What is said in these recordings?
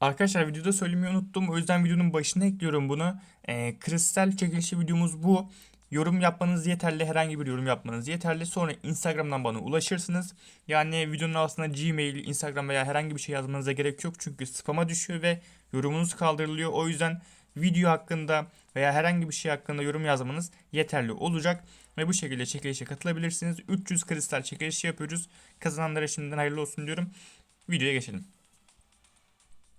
Arkadaşlar videoda söylemeyi unuttum. O yüzden videonun başına ekliyorum bunu. Ee, kristal çekilişi videomuz bu. Yorum yapmanız yeterli. Herhangi bir yorum yapmanız yeterli. Sonra Instagram'dan bana ulaşırsınız. Yani videonun altına Gmail, Instagram veya herhangi bir şey yazmanıza gerek yok. Çünkü spama düşüyor ve yorumunuz kaldırılıyor. O yüzden video hakkında veya herhangi bir şey hakkında yorum yazmanız yeterli olacak. Ve bu şekilde çekilişe katılabilirsiniz. 300 kristal çekilişi yapıyoruz. Kazananlara şimdiden hayırlı olsun diyorum. Videoya geçelim.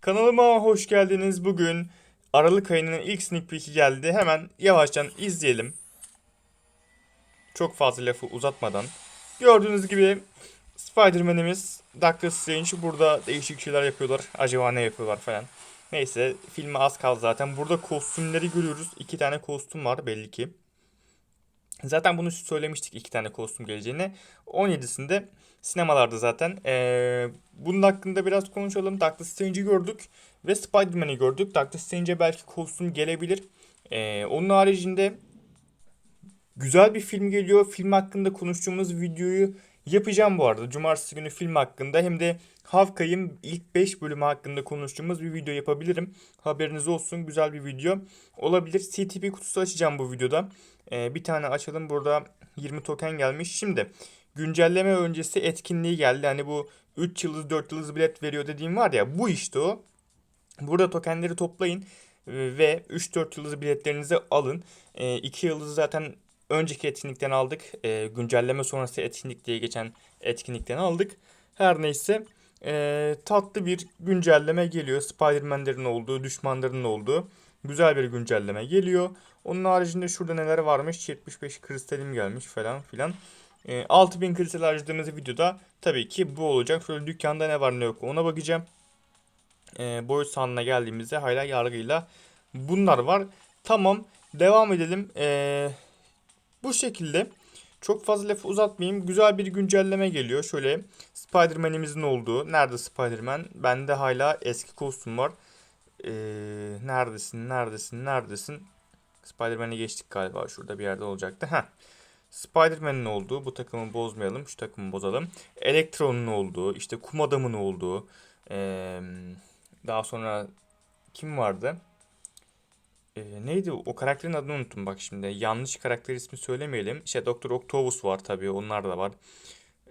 Kanalıma hoş geldiniz. Bugün Aralık ayının ilk sneak peek'i geldi. Hemen yavaştan izleyelim. Çok fazla lafı uzatmadan. Gördüğünüz gibi Spider-Man'imiz Doctor Strange burada değişik şeyler yapıyorlar. Acaba ne yapıyorlar falan. Neyse filme az kaldı zaten. Burada kostümleri görüyoruz. İki tane kostüm var belli ki. Zaten bunu söylemiştik iki tane kostüm geleceğini. 17'sinde sinemalarda zaten. Ee, bunun hakkında biraz konuşalım. Doctor Strange'i gördük ve Spider-Man'i gördük. Doctor Strange'e belki kostüm gelebilir. Ee, onun haricinde güzel bir film geliyor. Film hakkında konuştuğumuz videoyu yapacağım bu arada. Cumartesi günü film hakkında hem de Hawkeye'in ilk 5 bölümü hakkında konuştuğumuz bir video yapabilirim. Haberiniz olsun güzel bir video olabilir. CTP kutusu açacağım bu videoda. Ee, bir tane açalım burada 20 token gelmiş. Şimdi güncelleme öncesi etkinliği geldi. Hani bu 3 yıldız 4 yıldız bilet veriyor dediğim var ya bu işte o. Burada tokenleri toplayın e, ve 3-4 yıldız biletlerinizi alın. 2 yıldızı zaten önceki etkinlikten aldık. E, güncelleme sonrası etkinlik diye geçen etkinlikten aldık. Her neyse e, tatlı bir güncelleme geliyor. Spider-Man'lerin olduğu, düşmanların olduğu güzel bir güncelleme geliyor. Onun haricinde şurada neler varmış? 75 kristalim gelmiş falan filan. E, 6000 kristal harcadığımız videoda tabii ki bu olacak. Şöyle dükkanda ne var ne yok ona bakacağım. E, boyut sahanına geldiğimizde hala yargıyla bunlar var. Tamam devam edelim. E, bu şekilde çok fazla lafı uzatmayayım. Güzel bir güncelleme geliyor. Şöyle Spider-Man'imizin olduğu. Nerede Spider-Man? Bende hala eski kostüm var. Ee, neredesin? Neredesin? Neredesin? Spider-Man'e geçtik galiba. Şurada bir yerde olacaktı. Heh. Spider-Man'in olduğu. Bu takımı bozmayalım. Şu takımı bozalım. Electron'un olduğu. işte kum adamın olduğu. Ee, daha sonra kim vardı? Ee, neydi o karakterin adını unuttum bak şimdi. Yanlış karakter ismi söylemeyelim. İşte Doktor Octopus var tabii onlar da var.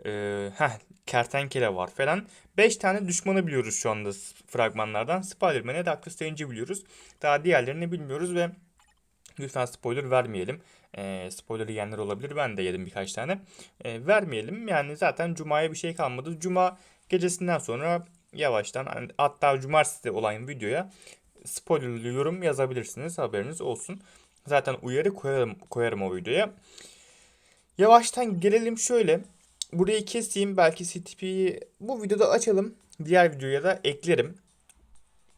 Ee, heh, kertenkele var falan. 5 tane düşmanı biliyoruz şu anda fragmanlardan. Spider-Man'e Doctor Strange'i biliyoruz. Daha diğerlerini bilmiyoruz ve lütfen spoiler vermeyelim. Ee, spoiler yiyenler olabilir. Ben de yedim birkaç tane. Ee, vermeyelim. Yani zaten Cuma'ya bir şey kalmadı. Cuma gecesinden sonra yavaştan hatta cumartesi olan videoya spoilerlı yorum yazabilirsiniz. Haberiniz olsun. Zaten uyarı koyarım, koyarım o videoya. Yavaştan gelelim şöyle. Burayı keseyim. Belki CTP'yi bu videoda açalım. Diğer videoya da eklerim.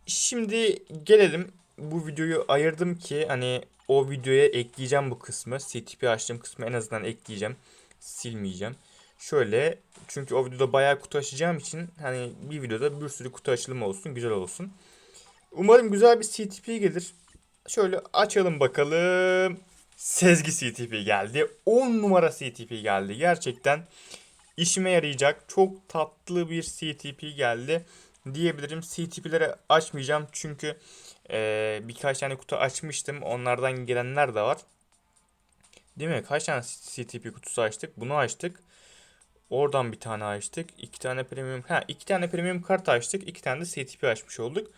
Şimdi gelelim. Bu videoyu ayırdım ki hani o videoya ekleyeceğim bu kısmı. CTP açtığım kısmı en azından ekleyeceğim. Silmeyeceğim. Şöyle çünkü o videoda bayağı kutu açacağım için hani bir videoda bir sürü kutu açılımı olsun. Güzel olsun. Umarım güzel bir CTP gelir. Şöyle açalım bakalım. Sezgi CTP geldi. 10 numara CTP geldi. Gerçekten işime yarayacak. Çok tatlı bir CTP geldi. Diyebilirim. CTP'leri açmayacağım çünkü e, birkaç tane kutu açmıştım. Onlardan gelenler de var. Değil mi? Kaç tane CTP kutusu açtık? Bunu açtık. Oradan bir tane açtık. iki tane premium. Ha, iki tane premium kart açtık. iki tane de CTP açmış olduk.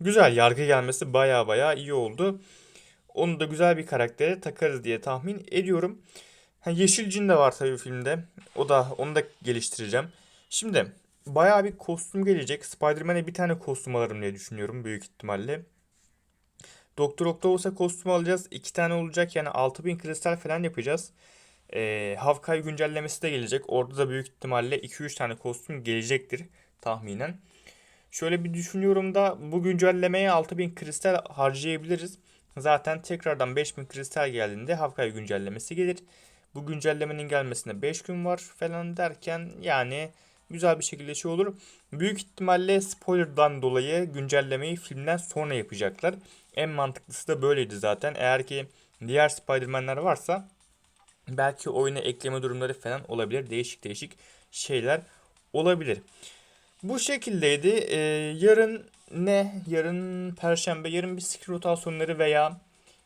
Güzel yargı gelmesi baya baya iyi oldu. Onu da güzel bir karaktere takarız diye tahmin ediyorum. Ha, Yeşil Cin de var tabii filmde. O da onu da geliştireceğim. Şimdi baya bir kostüm gelecek. Spider-Man'e bir tane kostüm alırım diye düşünüyorum büyük ihtimalle. Doktor Octopus'a kostüm alacağız. iki tane olacak yani 6000 kristal falan yapacağız. Ee, Hawkeye güncellemesi de gelecek. Orada da büyük ihtimalle 2-3 tane kostüm gelecektir tahminen. Şöyle bir düşünüyorum da bu güncellemeye 6000 kristal harcayabiliriz. Zaten tekrardan 5000 kristal geldiğinde Hawkeye güncellemesi gelir. Bu güncellemenin gelmesine 5 gün var falan derken yani güzel bir şekilde şey olur. Büyük ihtimalle spoilerdan dolayı güncellemeyi filmden sonra yapacaklar. En mantıklısı da böyleydi zaten. Eğer ki diğer Spider-Man'ler varsa belki oyuna ekleme durumları falan olabilir. Değişik değişik şeyler olabilir. Bu şekildeydi. Ee, yarın ne yarın perşembe yarın bir skill rotasyonları veya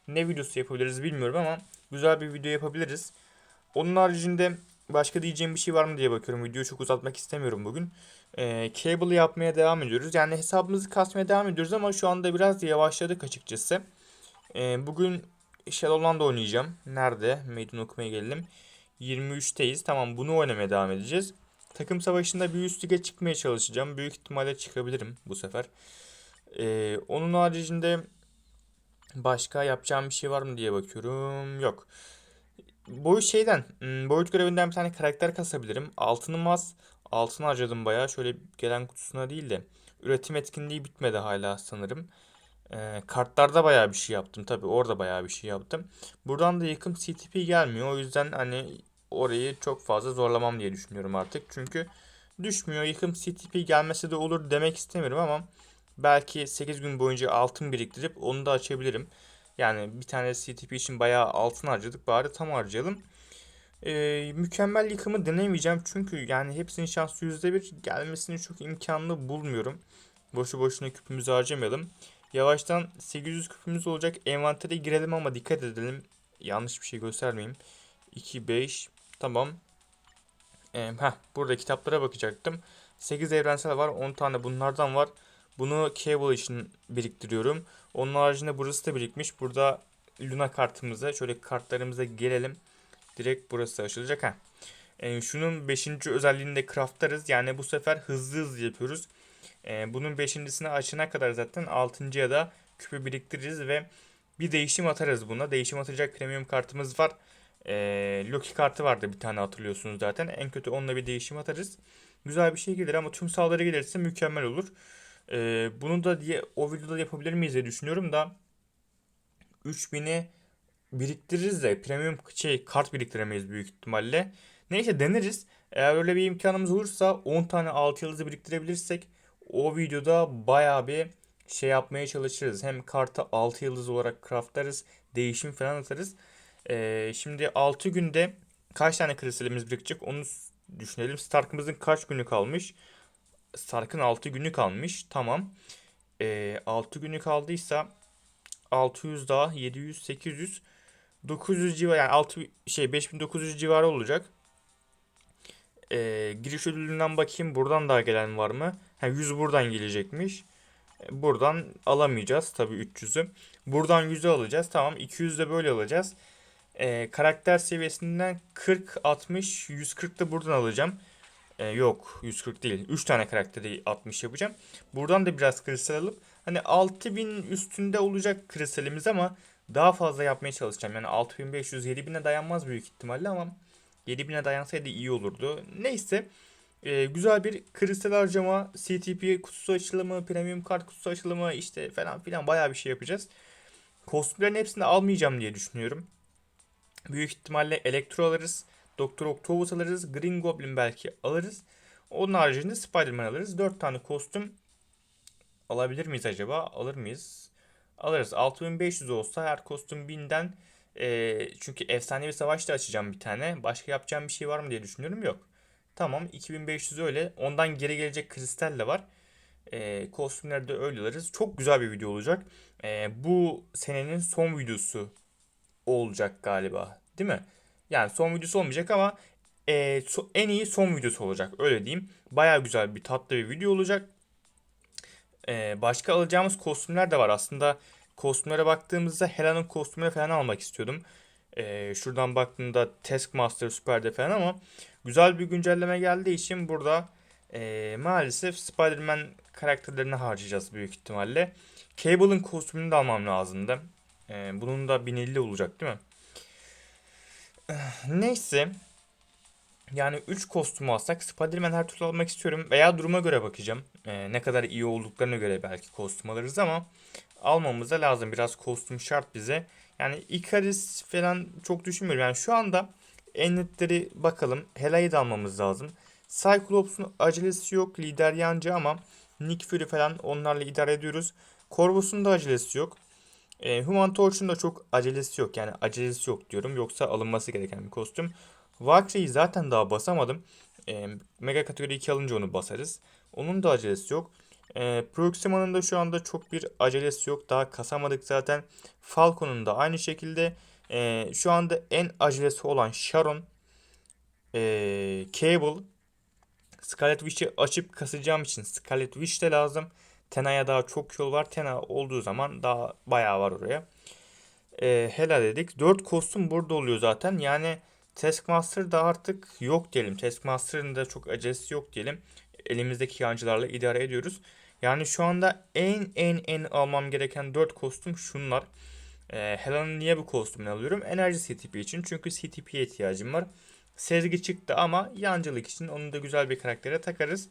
ne videosu yapabiliriz bilmiyorum ama güzel bir video yapabiliriz. Onun haricinde başka diyeceğim bir şey var mı diye bakıyorum. Videoyu çok uzatmak istemiyorum bugün. Ee, cable yapmaya devam ediyoruz. Yani hesabımızı kasmaya devam ediyoruz ama şu anda biraz yavaşladık açıkçası. Ee, bugün Shadowland oynayacağım. Nerede? Meydan okumaya geldim. 23'teyiz. Tamam bunu oynamaya devam edeceğiz. Takım savaşında bir üst lige çıkmaya çalışacağım. Büyük ihtimalle çıkabilirim bu sefer. Ee, onun haricinde başka yapacağım bir şey var mı diye bakıyorum. Yok. Boyut şeyden, hmm, boyut görevinden bir tane karakter kasabilirim. Altınım az. Altın harcadım bayağı. Şöyle gelen kutusuna değil de. Üretim etkinliği bitmedi hala sanırım. Ee, kartlarda bayağı bir şey yaptım. Tabi orada bayağı bir şey yaptım. Buradan da yakın CTP gelmiyor. O yüzden hani orayı çok fazla zorlamam diye düşünüyorum artık. Çünkü düşmüyor. Yıkım CTP gelmesi de olur demek istemiyorum ama belki 8 gün boyunca altın biriktirip onu da açabilirim. Yani bir tane CTP için bayağı altın harcadık. Bari tam harcayalım. Ee, mükemmel yıkımı denemeyeceğim. Çünkü yani hepsinin şansı %1 gelmesini çok imkanlı bulmuyorum. Boşu boşuna küpümüzü harcamayalım. Yavaştan 800 küpümüz olacak. Envantere girelim ama dikkat edelim. Yanlış bir şey göstermeyeyim. 2, 5. Tamam. Ee, heh, burada kitaplara bakacaktım. 8 evrensel var. 10 tane bunlardan var. Bunu cable için biriktiriyorum. Onun haricinde burası da birikmiş. Burada Luna kartımıza şöyle kartlarımıza gelelim. Direkt burası açılacak. ha. Ee, şunun 5. özelliğini de craftlarız. Yani bu sefer hızlı hızlı yapıyoruz. Ee, bunun 5.sini açana kadar zaten 6. ya da küpü biriktiririz ve bir değişim atarız buna. Değişim atacak premium kartımız var. Ee, Loki kartı vardı bir tane hatırlıyorsunuz zaten. En kötü onunla bir değişim atarız. Güzel bir şey gelir ama tüm sağları gelirse mükemmel olur. Ee, bunu da diye o videoda yapabilir miyiz diye düşünüyorum da 3000'i biriktiririz de premium şey kart biriktiremeyiz büyük ihtimalle. Neyse deneriz. Eğer öyle bir imkanımız olursa 10 tane 6 yıldızı biriktirebilirsek o videoda baya bir şey yapmaya çalışırız. Hem kartı 6 yıldız olarak craftlarız. Değişim falan atarız. Ee, şimdi 6 günde kaç tane kristalimiz birikecek onu düşünelim. Stark'ımızın kaç günü kalmış? Stark'ın 6 günü kalmış. Tamam. Ee, 6 günü kaldıysa 600 daha 700 800 900 civarı yani 6 şey 5900 civarı olacak. Ee, giriş ödülünden bakayım buradan daha gelen var mı? Ha 100 buradan gelecekmiş. Ee, Buradan alamayacağız tabii 300'ü. Buradan 100'ü alacağız. Tamam 200 de böyle alacağız. Ee, karakter seviyesinden 40, 60, 140 da buradan alacağım. Ee, yok 140 değil. 3 tane karakteri 60 yapacağım. Buradan da biraz kristal alıp hani 6000 üstünde olacak kristalimiz ama daha fazla yapmaya çalışacağım. Yani 6500 7000'e dayanmaz büyük ihtimalle ama 7000'e dayansaydı iyi olurdu. Neyse ee, güzel bir kristal harcama, CTP kutusu açılımı, premium kart kutusu açılımı işte falan filan bayağı bir şey yapacağız. Kostümlerin hepsini almayacağım diye düşünüyorum. Büyük ihtimalle Elektro alırız. Doktor Octopus alırız. Green Goblin belki alırız. Onun haricinde Spider-Man alırız. 4 tane kostüm alabilir miyiz acaba? Alır mıyız? Alırız. 6500 olsa her kostüm 1000'den e, çünkü efsanevi savaş da açacağım bir tane. Başka yapacağım bir şey var mı diye düşünüyorum. Yok. Tamam 2500 öyle. Ondan geri gelecek kristal de var. E, kostümleri de öyle alırız. Çok güzel bir video olacak. E, bu senenin son videosu olacak galiba. Değil mi? Yani son videosu olmayacak ama e, so- en iyi son videosu olacak. Öyle diyeyim. Baya güzel bir tatlı bir video olacak. E, başka alacağımız kostümler de var. Aslında kostümlere baktığımızda Hela'nın kostümleri falan almak istiyordum. E, şuradan baktığımda Taskmaster Super'de falan ama güzel bir güncelleme geldiği için burada e, maalesef Spider-Man karakterlerini harcayacağız büyük ihtimalle. Cable'ın kostümünü de almam lazımdı. E, bunun da 1050 olacak değil mi? Neyse. Yani 3 kostüm alsak Spider-Man her türlü almak istiyorum. Veya duruma göre bakacağım. Ee, ne kadar iyi olduklarına göre belki kostüm alırız ama almamız da lazım. Biraz kostüm şart bize. Yani Icarus falan çok düşünmüyorum. Yani şu anda en netleri bakalım. Hela'yı da almamız lazım. Cyclops'un acelesi yok. Lider yancı ama Nick Fury falan onlarla idare ediyoruz. Corvus'un da acelesi yok. E, Human Torch'un da çok acelesi yok. Yani acelesi yok diyorum. Yoksa alınması gereken bir kostüm. Valkyrie'yi zaten daha basamadım. E, Mega kategori 2 alınca onu basarız. Onun da acelesi yok. E, Proxima'nın da şu anda çok bir acelesi yok. Daha kasamadık zaten. Falcon'un da aynı şekilde. E, şu anda en acelesi olan Sharon, e, Cable, Scarlet Witch'i açıp kasacağım için Scarlet Witch de lazım. Tena'ya daha çok yol var. Tena olduğu zaman daha bayağı var oraya. E, helal dedik. 4 kostüm burada oluyor zaten. Yani Taskmaster da artık yok diyelim. Taskmaster'ın da çok acelesi yok diyelim. Elimizdeki yancılarla idare ediyoruz. Yani şu anda en en en almam gereken 4 kostüm şunlar. Ee, Helen'ın niye bu kostümünü alıyorum? Enerji CTP için. Çünkü CTP'ye ihtiyacım var. Sezgi çıktı ama yancılık için onu da güzel bir karaktere takarız.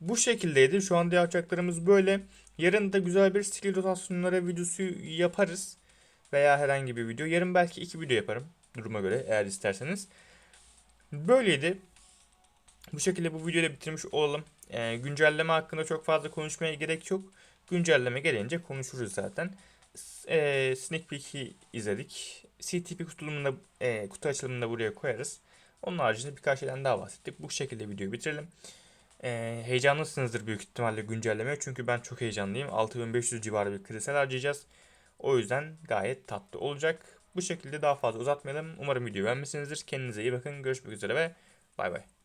Bu şekildeydi. Şu anda yapacaklarımız böyle. Yarın da güzel bir skill rotasyonları videosu yaparız. Veya herhangi bir video. Yarın belki iki video yaparım. Duruma göre eğer isterseniz. Böyleydi. Bu şekilde bu videoyu da bitirmiş olalım. Ee, güncelleme hakkında çok fazla konuşmaya gerek yok. Güncelleme gelince konuşuruz zaten. E, sneak peek'i izledik. CTP kutulumunda, e, kutu açılımını da buraya koyarız. Onun haricinde birkaç şeyden daha bahsettik. Bu şekilde videoyu bitirelim. E, heyecanlısınızdır büyük ihtimalle güncellemeye. Çünkü ben çok heyecanlıyım. 6500 civarı bir kristal harcayacağız. O yüzden gayet tatlı olacak. Bu şekilde daha fazla uzatmayalım. Umarım videoyu beğenmişsinizdir. Kendinize iyi bakın. Görüşmek üzere ve bay bay.